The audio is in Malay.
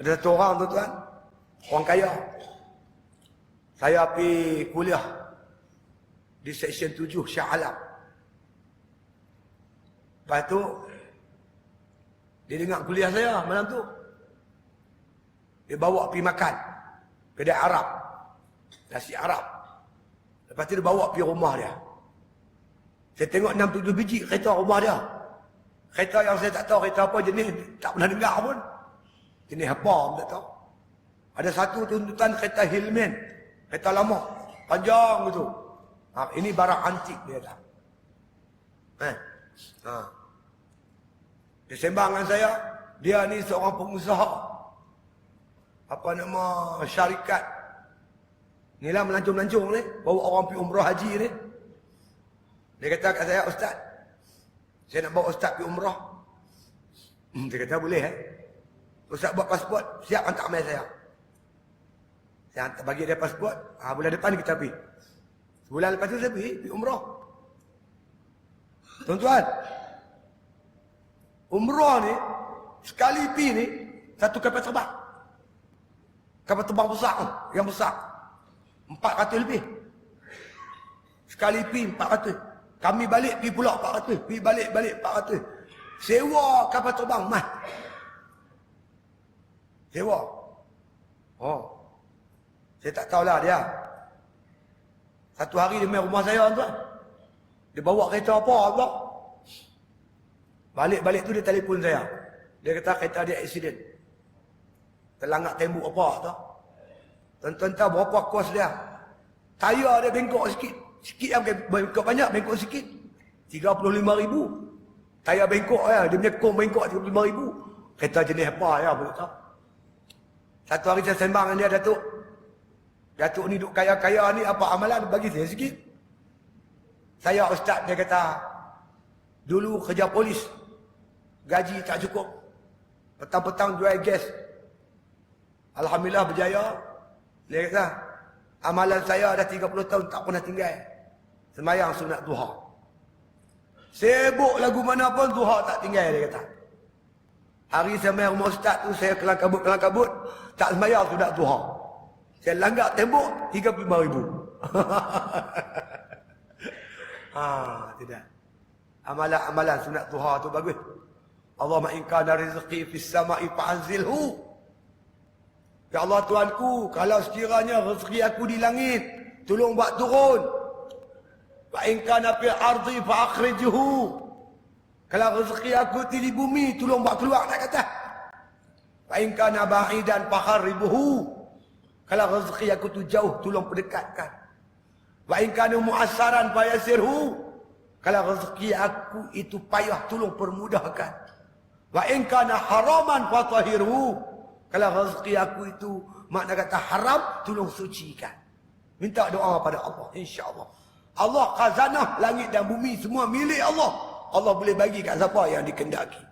Ada satu orang tuan-tuan. Orang kaya. Saya pergi kuliah. Di seksyen tujuh Syah Alam. Lepas tu. Dia dengar kuliah saya malam tu. Dia bawa pergi makan. Kedai Arab. Nasi Arab. Lepas tu dia bawa pergi rumah dia. Saya tengok 6-7 biji kereta rumah dia. Kereta yang saya tak tahu kereta apa jenis. Tak pernah dengar pun. Jenis apa pun tak tahu. Ada satu tuntutan kereta Hillman. Kereta lama. Panjang gitu. Ha, ini barang antik dia kata. Eh. Ha. Dia sembang dengan saya. Dia ni seorang pengusaha. Apa nama syarikat. Inilah melancung-melancung ni. Bawa orang pergi umrah haji ni. Dia kata kat saya, Ustaz. Saya nak bawa Ustaz pergi umrah. Dia kata boleh eh. Ustaz buat pasport, siap hantar mail saya. Saya hantar bagi dia pasport, ha, bulan depan kita pergi. Sebulan lepas tu saya pergi, pergi umrah. Tuan-tuan, umrah ni, sekali pergi ni, satu kapal terbang. Kapal terbang besar tu, yang besar. Empat ratus lebih. Sekali pergi empat ratus. Kami balik pergi pula empat ratus. Pergi balik balik empat ratus. Sewa kapal terbang mah. Sewa. Oh. Saya tak tahulah dia. Satu hari dia main rumah saya tuan. Dia bawa kereta apa pula. Balik-balik tu dia telefon saya. Dia kata kereta dia accident. Terlangak tembok apa tu. Tuan-tuan tahu berapa kos dia? Tayar dia bengkok sikit. Sikit yang bengkok banyak, bengkok sikit. 35 ribu. Tayar bengkok ya. Dia punya kong bengkok 35 ribu. Kereta jenis apa ya, boleh tahu. Satu hari saya sembang dengan dia, Datuk. Datuk ni duk kaya-kaya ni, apa amalan bagi saya sikit. Saya ustaz, dia kata, dulu kerja polis. Gaji tak cukup. Petang-petang jual gas. Alhamdulillah berjaya. Dia kata, amalan saya dah 30 tahun tak pernah tinggal. Semayang sunat duha. Sibuk lagu mana pun duha tak tinggal dia kata. Hari saya main rumah ustaz tu saya kelang kabut kelang kabut tak semayang sunat duha. Saya langgar tembok 35 ribu. ha, tidak. Amalan-amalan sunat duha tu bagus. Allah in kana rizqi fis sama'i fa'anzilhu. Ya Allah Tuanku, kalau sekiranya rezeki aku di langit, tolong buat turun. Wa in kana fil ardi fa akhrijhu. Kalau rezeki aku di bumi, tolong buat keluar nak kata. Wa in kana ba'idan fa kharribuhu. Kalau rezeki aku tu jauh, tolong perdekatkan. Wa in kana mu'assaran fa yasirhu. Kalau rezeki aku itu payah, tolong permudahkan. Wa in kana haraman fa tahirhu. Kalau rezeki aku itu makna kata haram, tolong sucikan. Minta doa pada Allah, insya-Allah. Allah khazanah langit dan bumi semua milik Allah. Allah boleh bagi kat siapa yang dikendaki.